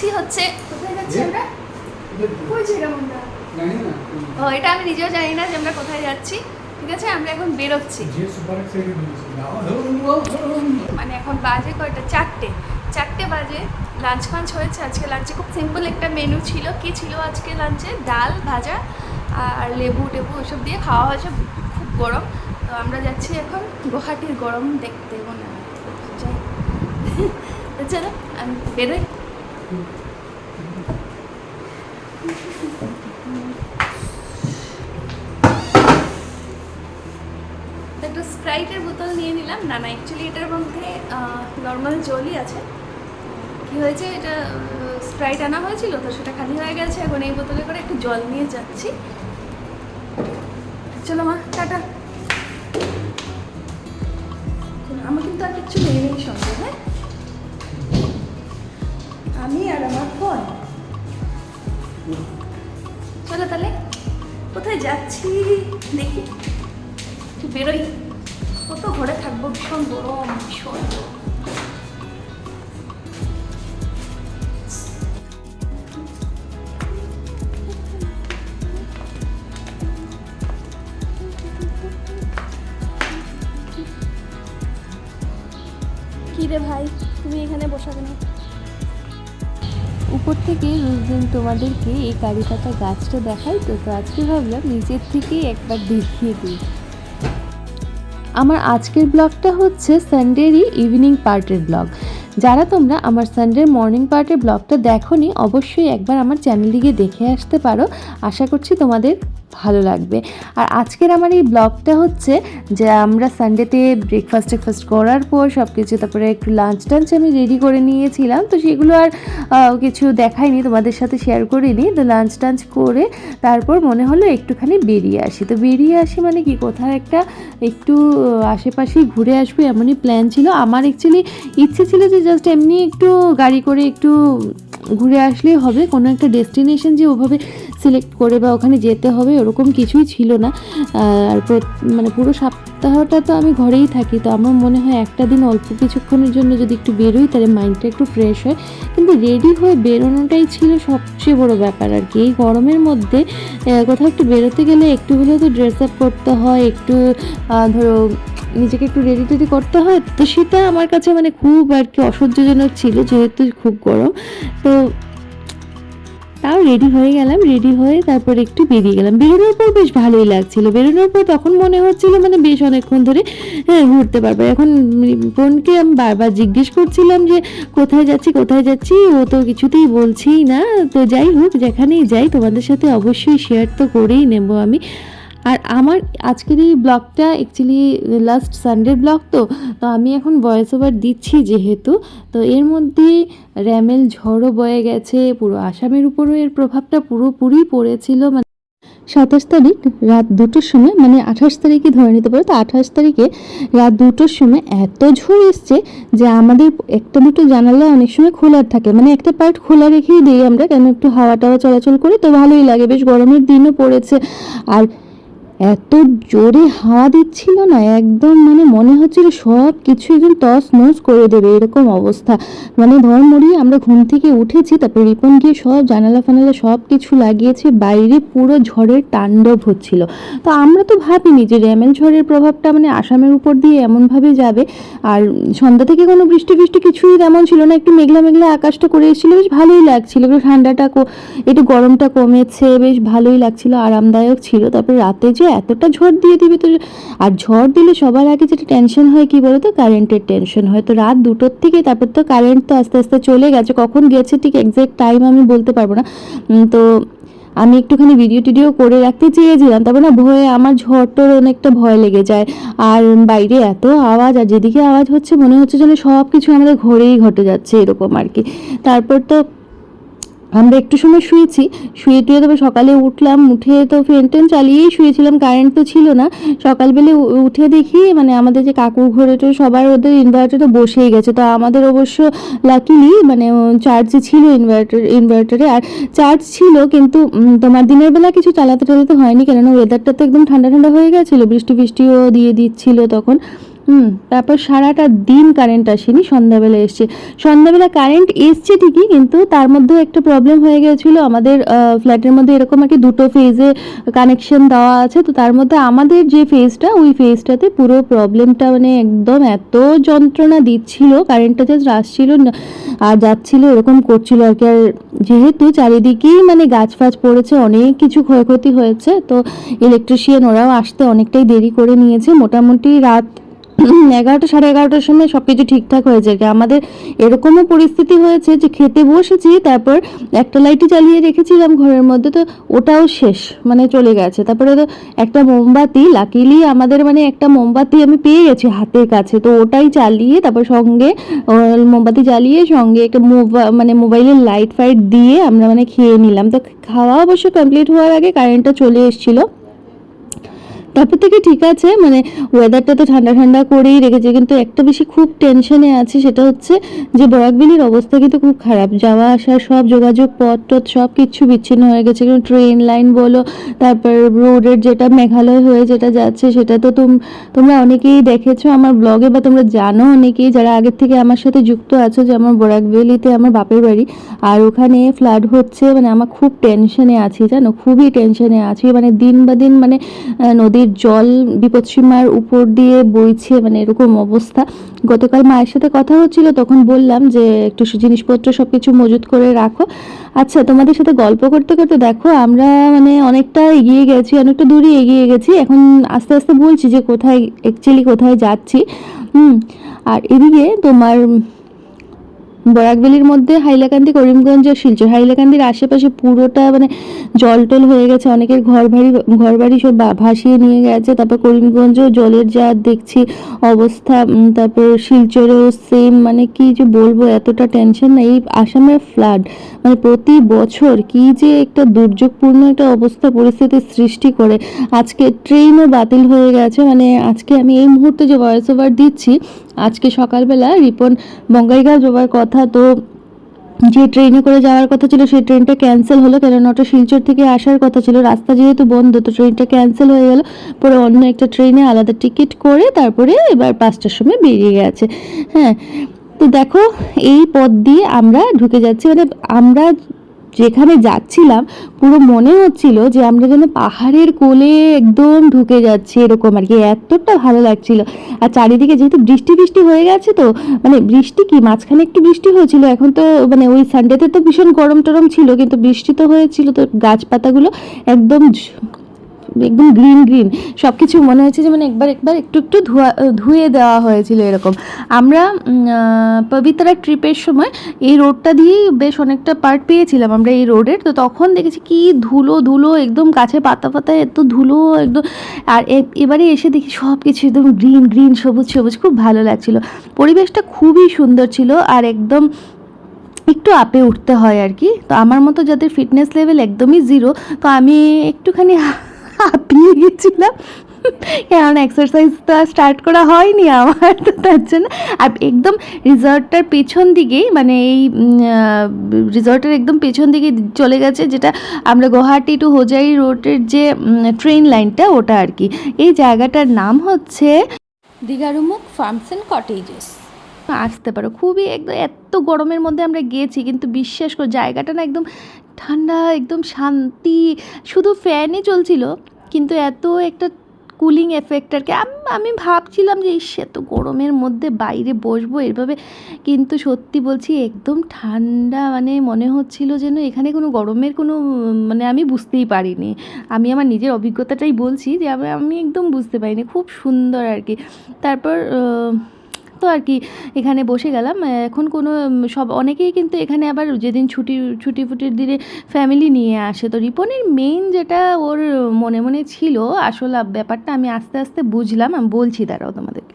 যাচ্ছি হচ্ছে কোথায় যাচ্ছি আমরা? কই ছিলাম আমরা? ও এটা আমি নিজেও জানি না যে আমরা কোথায় যাচ্ছি। ঠিক আছে আমরা এখন বেরোচ্ছি। মানে এখন বাজে কয়টা? চারটে। চারটে বাজে। লাঞ্চ ফাঞ্চ হয়েছে আজকে। লাঞ্চে খুব সিম্পল একটা মেনু ছিল। কি ছিল আজকে লাঞ্চে ডাল ভাজা আর লেবু টেবু ওসব দিয়ে খাওয়া হয়েছে। খুব গরম। তো আমরা যাচ্ছি এখন গুয়াহাটির গরম দেখতে। মনে হয়। তো চলো আমি বেরোই। একটু স্প্রাইটের বোতল নিয়ে নিলাম। না না অ্যাকচুয়ালি এটার মধ্যে নর্মাল জলই আছে। কি হয়েছে, এটা স্প্রাইট আনা হয়েছিল, তো সেটা খালি হয়ে গেছে। এখন এই বোতলে করে একটু জল নিয়ে যাচ্ছি। চলো মা, টাটা। আমার কিন্তু আর কিচ্ছু নেই সঙ্গে হ্যাঁ? আমি আর আমার ফোন চলো তাহলে, কোথায় যাচ্ছি? দেখি। বেরোই। কত ঘরে থাকব, ভীষণ গরম, ভীষণ। কি রে ভাই, তুমি এখানে বসা কেন উপর থেকে রোজ তোমাদেরকে এই কারি পাতা গাছটা দেখাই। তো তো আজকে ভাবলাম নিজের থেকেই একবার দেখিয়ে দিই। আমার আজকের ব্লগটা হচ্ছে সানডেরই ইভিনিং পার্টের ব্লগ। যারা তোমরা আমার সানডের মর্নিং পার্টের ব্লগটা দেখোনি, অবশ্যই একবার আমার চ্যানেলটিকে দেখে আসতে পারো। আশা করছি তোমাদের ভালো লাগবে। আর আজকের আমার এই ব্লগটা হচ্ছে যে আমরা সানডেতে ব্রেকফাস্ট ট্রেকফাস্ট করার পর সব কিছু তারপরে একটু লাঞ্চ টাঞ্চ আমি রেডি করে নিয়েছিলাম। তো সেগুলো আর কিছু দেখাইনি, তোমাদের সাথে শেয়ার করিনি। তো লাঞ্চ টাঞ্চ করে তারপর মনে হলো একটুখানি বেরিয়ে আসি। তো বেরিয়ে আসি মানে কি, কোথাও একটা একটু আশেপাশেই ঘুরে আসব এমনই প্ল্যান ছিল। আমার অ্যাকচুয়ালি ইচ্ছে ছিল যে জাস্ট এমনি একটু গাড়ি করে একটু ঘুরে আসলেই হবে। কোনো একটা ডেস্টিনেশন যে ওভাবে সিলেক্ট করে বা ওখানে যেতে হবে, ওরকম কিছুই ছিল না। আর মানে পুরো সপ্তাহটা তো আমি ঘরেই থাকি, তো আমার মনে হয় একটা দিন অল্প কিছুক্ষণের জন্য যদি একটু বেরোই, তাহলে মাইন্ডটা একটু ফ্রেশ হয়। কিন্তু রেডি হয়ে বেরোনোটাই ছিল সবচেয়ে বড় ব্যাপার আর কি। এই গরমের মধ্যে কোথাও একটু বেরোতে গেলে একটু হলেও তো ড্রেস আপ করতে হয়, একটু ধরো, নিজেকে একটু রেডি টেডি করতে হয়, তো সেটা আমার কাছে মানে খুব আর কি অসহ্যজনক ছিল, যেহেতু খুব গরম। তো তাও রেডি হয়ে গেলাম রেডি হয়ে তারপর একটু বেরিয়ে গেলাম। বেরোনোর পর বেশ ভালোই লাগছিল। বেরোনোর পর তখন মনে হচ্ছিল মানে বেশ অনেকক্ষণ ধরে হ্যাঁ ঘুরতে পারব। এখন বোনকে আমি বারবার জিজ্ঞেস করছিলাম যে, কোথায় যাচ্ছি কোথায় যাচ্ছি? ও তো কিছুতেই বলছেই না। তো যাই হোক, যেখানেই যাই, তোমাদের সাথে অবশ্যই শেয়ার তো করেই নেব আমি। আর আমার আজকের এই ব্লগটা অ্যাকচুয়ালি লাস্ট সানডের ব্লগ তো তো আমি এখন ভয়েস ওভার দিচ্ছি যেহেতু, তো এর মধ্যে র্যামেল ঝড়ও বয়ে গেছে, পুরো আসামের উপরও এর প্রভাবটা পুরোপুরি পড়েছিল মানে সাতাশ তারিখ রাত দুটোর সময় মানে আঠাশ তারিখে ধরে নিতে পারো, তো আঠাশ তারিখে রাত দুটোর সময় এত ঝড় এসছে যে আমাদের একটা দুটো জানালা অনেক সময় খোলার থাকে মানে একটা পার্ট খোলা রেখেই দিই আমরা, কেন একটু হাওয়া টাওয়া চলাচল করে, তো ভালোই লাগে, বেশ গরমের দিনও পড়েছে, আর এত জোরে হাওয়া দিচ্ছিল না, একদম মানে মনে হচ্ছিল সব কিছু একদম তস নস করে দেবে, এরকম অবস্থা। মানে ধর মরি, আমরা ঘুম থেকে উঠেছি, তারপর রিপন গিয়ে সব জানালা ফানালা সব কিছু লাগিয়েছে, বাইরে পুরো ঝড়ের তাণ্ডব হচ্ছিল। তো আমরা তো ভাবিনি যে র্যামেল ঝড়ের প্রভাবটা মানে আসামের উপর দিয়ে এমনভাবে যাবে। আর সন্ধ্যা থেকে কোনো বৃষ্টি ফৃষ্টি কিছুই তেমন ছিল না, একটু মেঘলা মেঘলা আকাশটা করে এসেছিল, বেশ ভালোই লাগছিল। একটু ঠান্ডাটা একটু গরমটা কমেছে, বেশ ভালোই লাগছিল, আরামদায়ক ছিল। তারপর রাতে যে এতটা ঝড় দিয়ে দিবে তো, আর ঝড় দিলে সবার আগে যেটা টেনশন হয় কি বলতো? কারেন্টের টেনশন হয়। তো রাত দুটোর থেকে তারপর তো কারেন্ট তো আস্তে আস্তে চলে গেছে। কখন গেছে ঠিক এক্সাক্ট টাইম আমি বলতে পারব না। তো আমি একটুখানি ভিডিও টিডিও করে রাখতে চেয়েছিলাম। তারপর না, ভয়ে আমার ঝড়টোর অনেকটা ভয় লেগে যায়। আর বাইরে এত আওয়াজ, আর যেদিকে আওয়াজ হচ্ছে মনে হচ্ছে যেন সব কিছু আমাদের ঘরেই ঘটে যাচ্ছে এরকম আর কি। তারপর তো আমরা একটু সময় শুয়েছি, শুয়ে টুয়ে তবে সকালে উঠলাম, উঠে তো ফ্যান টেন চালিয়েই শুয়েছিলাম কারেন্ট তো ছিল না। সকালবেলা উঠে দেখি মানে আমাদের যে কাকুর ঘরে তো সবার ওদের ইনভার্টার তো বসেই গেছে। তো আমাদের অবশ্য লাকিলি মানে চার্জ ছিল ইনভার্টার ইনভার্টারে আর চার্জ ছিল, কিন্তু তোমার দিনের বেলা কিছু চালাতে টালাতে হয়নি, কেননা ওয়েদারটা তো একদম ঠান্ডা ঠান্ডা হয়ে গেছিল। বৃষ্টি বৃষ্টিও দিয়ে দিচ্ছিল তখন। হুম, তারপর সারাটা দিন কারেন্ট আসেনি, সন্ধ্যাবেলা এসছে। সন্ধ্যাবেলা কারেন্ট এসছে ঠিকই, কিন্তু তার মধ্যেও একটা প্রবলেম হয়ে গেছিল। আমাদের ফ্ল্যাটের মধ্যে এরকম আর কি দুটো ফেজে কানেকশন দেওয়া আছে, তো তার মধ্যে আমাদের যে ফেজটা ওই ফেজটাতে পুরো প্রবলেমটা মানে একদম এত যন্ত্রণা দিচ্ছিল কারেন্টটা জাস্ট আসছিল আর যাচ্ছিল, এরকম করছিল আর কি। আর যেহেতু চারিদিকেই মানে গাছ ফাছ পড়েছে, অনেক কিছু ক্ষয়ক্ষতি হয়েছে, তো ইলেকট্রিশিয়ান ওরাও আসতে অনেকটাই দেরি করে নিয়েছে। মোটামুটি রাত এগারোটা সাড়ে এগারোটার সময় সব কিছু ঠিকঠাক আর কি আমাদের এরকমও পরিস্থিতি হয়েছে যে খেতে বসেছি, তারপর একটা লাইটই জ্বালিয়ে রেখেছিলাম ঘরের মধ্যে, তো ওটাও শেষ মানে চলে গেছে। তারপরে তো একটা মোমবাতি লাকিলি আমাদের মানে একটা মোমবাতি আমি পেয়ে গেছি হাতের কাছে, তো ওটাই চালিয়ে তারপর সঙ্গে মোমবাতি জ্বালিয়ে সঙ্গে একটা মোবা মানে মোবাইলের লাইট ফাইট দিয়ে আমরা মানে খেয়ে নিলাম। তো খাওয়া অবশ্য কমপ্লিট হওয়ার আগে কারেন্টটা চলে এসেছিল। তারপর থেকে ঠিক আছে মানে ওয়েদারটা তো ঠান্ডা ঠান্ডা করেই রেখেছে কিন্তু একটা বেশি খুব টেনশনে আছে সেটা হচ্ছে যে বরাকবিলির অবস্থা কিন্তু খুব খারাপ। যাওয়া আসা সব যোগাযোগ পথ টথ সব কিছু বিচ্ছিন্ন হয়ে গেছে। কিন্তু ট্রেন লাইন বলো তারপর রোডের যেটা মেঘালয় হয়ে যেটা যাচ্ছে সেটা তো তুম তোমরা অনেকেই দেখেছ আমার ব্লগে বা তোমরা জানো অনেকেই যারা আগের থেকে আমার সাথে যুক্ত আছো যে আমার বরাকবেলিতে আমার বাপের বাড়ি। আর ওখানে ফ্লাড হচ্ছে মানে আমার খুব টেনশনে আছি জানো? খুবই টেনশনে আছি মানে দিন বা দিন মানে আহ, নদীর জল বিপদসীমার উপর দিয়ে বইছে মানে এরকম অবস্থা। গতকাল মায়ের সাথে কথা হচ্ছিল, তখন বললাম যে, একটু জিনিসপত্র সব কিছু মজুত করে রাখো। আচ্ছা তোমাদের সাথে গল্প করতে করতে দেখো, আমরা মানে অনেকটা এগিয়ে গেছি, অনেকটা দূরে এগিয়ে গেছি। এখন আস্তে আস্তে বলছি যে, কোথায় অ্যাকচুয়ালি কোথায় যাচ্ছি। হুম, আর এদিকে তোমার বরাকবেলির মধ্যে হাইলাকান্দি, করিমগঞ্জ আর শিলচর। হাইলাকান্দির আশেপাশে পুরোটা মানে জল টল হয়ে গেছে। অনেকের ঘর বাড়ি ঘর বাড়ি সব ভাসিয়ে নিয়ে গেছে। তারপর করিমগঞ্জও জলের যা দেখছি অবস্থা তারপর শিলচরেও সেম মানে কি যে বলব, এতটা টেনশন না। এই আসামের ফ্লাড মানে প্রতি বছর কি যে একটা দুর্যোগপূর্ণ একটা অবস্থা পরিস্থিতির সৃষ্টি করে। আজকে ট্রেনও বাতিল হয়ে গেছে। মানে আজকে আমি এই মুহূর্তে যে ভয়েস ওভার দিচ্ছি আজকে সকালবেলা রিপন বঙ্গাইগাঁও যাওয়ার কথা, তো যে ট্রেনে করে যাওয়ার কথা ছিল, সেই ট্রেনটা ক্যান্সেল হলো কেননা ওটা শিলচর থেকে আসার কথা ছিল। রাস্তা যেহেতু বন্ধ, তো ট্রেনটা ক্যান্সেল হয়ে গেল। পরে অন্য একটা ট্রেনে আলাদা টিকিট করে তারপরে এবার পাঁচটার সময় বেরিয়ে গেছে। হ্যাঁ তো দেখো, এই পথ দিয়ে আমরা ঢুকে যাচ্ছি। মানে আমরা যেখানে যাচ্ছিলাম, পুরো মনে হচ্ছিল যে আমরা যেন পাহাড়ের কোলে একদম ঢুকে যাচ্ছি এরকম আর কি। এতটা ভালো লাগছিল। আর চারিদিকে যেহেতু বৃষ্টি বৃষ্টি হয়ে গেছে তো মানে বৃষ্টি কি? মাঝখানে একটু বৃষ্টি হয়েছিল, এখন তো মানে ওই সানডেতে তো ভীষণ গরম টরম ছিল, কিন্তু বৃষ্টি তো হয়েছিল তো গাছপাতাগুলো একদম ঝ- একদম গ্রিন গ্রিন সব কিছু মনে হয়েছে যে মানে একবার একবার একটু একটু ধোয়া ধুয়ে দেওয়া হয়েছিল এরকম। আমরা পবিত্রা ট্রিপের সময় এই রোডটা দিয়েই বেশ অনেকটা পার্ট পেয়েছিলাম আমরা এই রোডের। তো তখন দেখেছি কি ধুলো ধুলো, একদম কাছে পাতা পাতা, এত ধুলো, একদম। আর এবারে এসে দেখি সব কিছু একদম গ্রিন গ্রিন সবুজ সবুজ। খুব ভালো লাগছিল। পরিবেশটা খুবই সুন্দর ছিল আর একদম একটু আপে উঠতে হয় আর কি। তো আমার মতো যাদের ফিটনেস লেভেল একদমই জিরো তো আমি একটুখানি হাঁপিয়ে গেছিলাম। কারণ এক্সারসাইজটা স্টার্ট করা হয়নি আমার তো তার জন্য। আর একদম রিসর্টটার পেছন দিকেই মানে এই রিসর্টের একদম পেছন দিকে চলে গেছে যেটা আমরা গুয়াহাটি টু হোজাই রোডের যে ট্রেন লাইনটা ওটা আর কি। এই জায়গাটার নাম হচ্ছে দীঘারুমুখ ফার্মস অ্যান্ড কটেজেস আসতে পারো। খুবই একদম এত গরমের মধ্যে আমরা গিয়েছি কিন্তু বিশ্বাস করো জায়গাটা না একদম ঠান্ডা, একদম শান্তি, শুধু ফ্যানই চলছিল, কিন্তু এত একটা কুলিং এফেক্ট আর কি। আমি ভাবছিলাম যে, ইস, এত গরমের মধ্যে বাইরে বসবো এভাবে। কিন্তু সত্যি বলছি, একদম ঠান্ডা মানে মনে হচ্ছিল যেন এখানে কোনো গরমের কোনো মানে আমি বুঝতেই পারিনি। আমি আমার নিজের অভিজ্ঞতাটাই বলছি যে, আমি একদম বুঝতে পারিনি। খুব সুন্দর আর কি। তারপর তো আর কি এখানে বসে গেলাম। এখন কোনো সব, অনেকেই কিন্তু এখানে আবার যেদিন ছুটি ছুটি ফুটির দিনে ফ্যামিলি নিয়ে আসে। তো রিপনের মেইন যেটা ওর মনে মনে ছিল, আসল ব্যাপারটা আমি আস্তে আস্তে বুঝলাম, আমি বলছি দাঁড়াও তোমাদেরকে।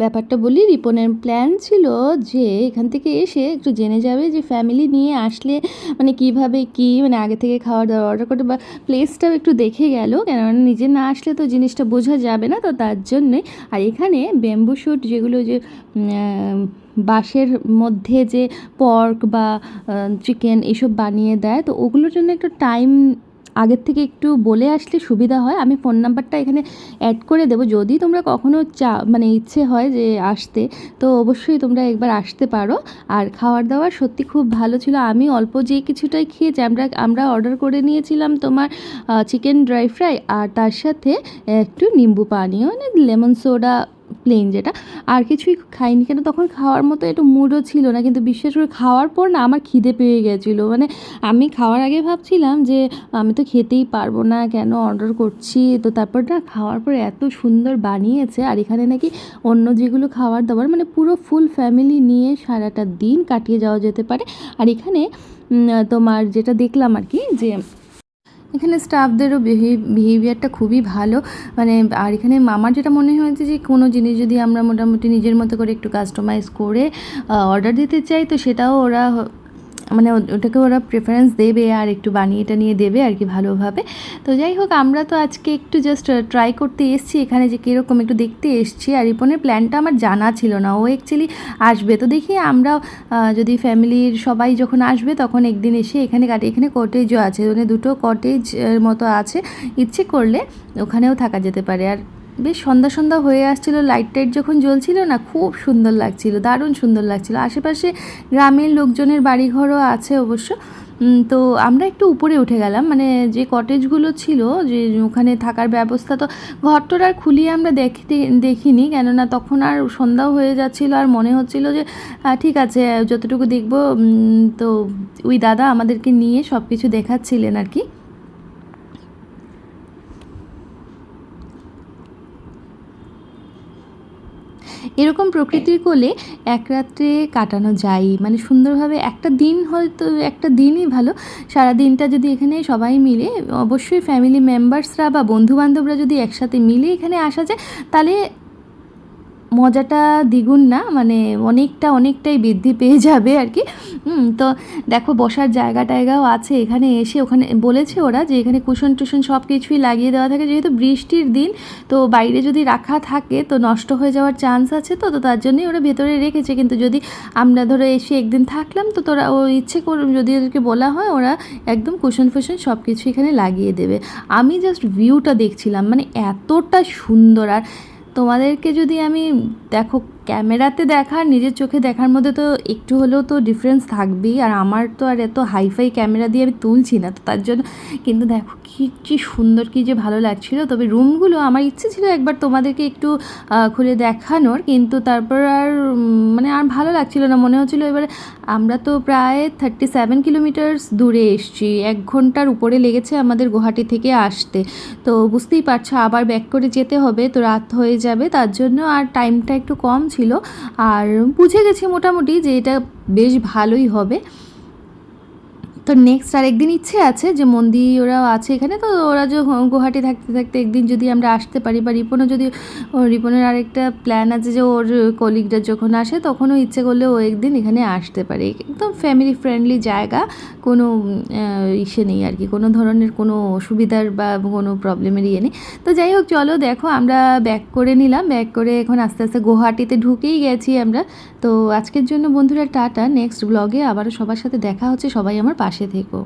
ব্যাপারটা বলি, রিপনের প্ল্যান ছিল যে এখান থেকে এসে একটু জেনে যাবে যে ফ্যামিলি নিয়ে আসলে মানে কীভাবে কি মানে আগে থেকে খাওয়ার দাওয়ার অর্ডার করতে বা প্লেসটাও একটু দেখে গেল। কেননা নিজে না আসলে তো জিনিসটা বোঝা যাবে না, তো তার জন্যে আর এখানে ব্যাম্বু শ্যুট যেগুলো যে বাঁশের মধ্যে যে পর্ক বা চিকেন এসব বানিয়ে দেয়, তো ওগুলোর জন্য একটু টাইম আগের থেকে একটু বলে আসলে সুবিধা হয়। আমি ফোন নাম্বারটা এখানে অ্যাড করে দেবো। যদি তোমরা কখনও চা মানে ইচ্ছে হয় যে আসতে, তো অবশ্যই তোমরা একবার আসতে পারো। আর খাওয়ার দাওয়ার সত্যি খুব ভালো ছিল। আমি অল্প যে কিছুটাই খেয়েছি, আমরা আমরা অর্ডার করে নিয়েছিলাম তোমার চিকেন ড্রাই ফ্রাই আর তার সাথে একটু নিম্বু পানীয় মানে লেমন সোডা প্লেন যেটা। আর কিছুই খাইনি কেন? তখন খাওয়ার মতো একটু মুডও ছিল না, কিন্তু বিশেষ করে খাওয়ার পর না আমার খিদে পেয়ে গেছিল। মানে আমি খাওয়ার আগে ভাবছিলাম যে, আমি তো খেতেই পারব না, কেন অর্ডার করছি? তো তারপর না খাওয়ার পর এত সুন্দর বানিয়েছে, আর এখানে নাকি অন্য যেগুলো খাবার দাবার মানে পুরো ফুল ফ্যামিলি নিয়ে সারাটা দিন কাটিয়ে যাওয়া যেতে পারে। আর এখানে তোমার যেটা দেখলাম আর কি, যে এখানে স্টাফদেরও বিহেভিয়ারটা খুবই ভালো। মানে আর এখানে আমার যেটা মনে হয়েছে যে, কোনো জিনিস যদি আমরা মোটামুটি নিজের মতো করে একটু কাস্টমাইজ করে অর্ডার দিতে চাই, তো সেটাও ওরা মানে ওটাকে ওরা প্রেফারেন্স দেবে আর একটু বানিয়ে টানিয়ে দেবে আর কি ভালোভাবে। তো যাই হোক, আমরা তো আজকে একটু জাস্ট ট্রাই করতে এসেছি এখানে যে কীরকম একটু দেখতে এসেছি। আর রিপনের প্ল্যানটা আমার জানা ছিল না। ও অ্যাকচুয়ালি আসবে। তো দেখি আমরা যদি ফ্যামিলির সবাই যখন আসবে তখন একদিন এসে এখানে কাটি এখানে কটেজও আছে। মানে দুটো কটেজ মতো আছে। ইচ্ছে করলে ওখানেও থাকা যেতে পারে। আর বেশ সন্ধ্যা সন্ধ্যা হয়ে আসছিল লাইট টাইট যখন জ্বলছিল না, খুব সুন্দর লাগছিল, দারুণ সুন্দর লাগছিল। আশেপাশে গ্রামের লোকজনের বাড়িঘরও আছে অবশ্য। তো আমরা একটু উপরে উঠে গেলাম মানে যে কটেজগুলো ছিল, যে ওখানে থাকার ব্যবস্থা তো ঘরটোর আর খুলিয়ে আমরা দেখতে, দেখিনি, কেননা তখন আর সন্ধ্যাও হয়ে যাচ্ছিল, আর মনে হচ্ছিল যে ঠিক আছে, যতটুকু দেখব তো ওই দাদা আমাদেরকে নিয়ে সব কিছু দেখাচ্ছিলেন আর কি। এরকম প্রকৃতির কোলে এক রাত্রে কাটানো যায়। মানে সুন্দরভাবে একটা দিন হয়তো একটা দিনই ভালো। সারা দিনটা যদি এখানে সবাই মিলে, অবশ্যই ফ্যামিলি মেম্বার্সরা বা বন্ধুবান্ধবরা যদি একসাথে মিলে এখানে আসা যায়, তাহলে মজাটা দ্বিগুণ না মানে অনেকটা অনেকটাই বৃদ্ধি পেয়ে যাবে আর কি তো দেখো বসার জায়গা টায়গাও আছে, এখানে এসে ওখানে বলেছে ওরা যে এখানে কুশন টুশন সব কিছুই লাগিয়ে দেওয়া থাকে, যেহেতু বৃষ্টির দিন, তো বাইরে যদি রাখা থাকে, তো নষ্ট হয়ে যাওয়ার চান্স আছে তো তো তার জন্যই ওরা ভেতরে রেখেছে। কিন্তু যদি আমরা ধরো এসে একদিন থাকলাম, তো তোরা ও ইচ্ছে করে, যদি ওদেরকে বলা হয়, ওরা একদম কুশন ফুশন সব কিছু এখানে লাগিয়ে দেবে। আমি জাস্ট ভিউটা দেখছিলাম মানে এতটা সুন্দর আর তোমাদেরকে যদি আমি দেখো ক্যামেরাতে দেখা আর নিজের চোখে দেখার মধ্যে তো একটু হলেও তো ডিফারেন্স থাকবেই। আর আমার তো আর এত হাইফাই ক্যামেরা দিয়ে আমি তুলছি না, তো তার জন্য কিন্তু দেখো কী কী সুন্দর, কী যে ভালো লাগছিল। তবে রুমগুলো আমার ইচ্ছে ছিল একবার তোমাদেরকে একটু খুলে দেখানোর, কিন্তু তারপর আর মানে আর ভালো লাগছিল না। মনে হচ্ছিল এবার আমরা তো প্রায় থার্টি সেভেন কিলোমিটার্স দূরে এসছি, এক ঘণ্টার উপরে লেগেছে আমাদের গুয়াহাটি থেকে আসতে। তো বুঝতেই পারছ, আবার ব্যাক করে যেতে হবে, তো রাত হয়ে যাবে। তার জন্য আর টাইমটা একটু কম ছিল। আর বুঝে গেছি মোটামুটি যে এটা বেশ ভালোই হবে। তো নেক্সট আর একদিন ইচ্ছে আছে যে মন্দির ওরাও আছে এখানে। তো ওরা যে গুয়াহাটি থাকতে থাকতে একদিন যদি আমরা আসতে পারি বা রিপনও যদি রিপনের আরেকটা প্ল্যান আছে যে ওর কলিগরা যখন আসে তখনও ইচ্ছে করলে ও একদিন এখানে আসতে পারে। একদম ফ্যামিলি ফ্রেন্ডলি জায়গা, কোনো ইসে নেই আর কি। কোনো ধরনের কোনো অসুবিধার বা কোনো প্রবলেমের ইয়ে নেই। তো যাই হোক, চলো দেখো, আমরা ব্যাক করে নিলাম। ব্যাক করে এখন আস্তে আস্তে গুয়াহাটিতে ঢুকেই গেছি আমরা। তো আজকের জন্য বন্ধুরা টাটা। নেক্সট ব্লগে আবারও সবার সাথে দেখা হচ্ছে। সবাই আমার পাশে থেকো।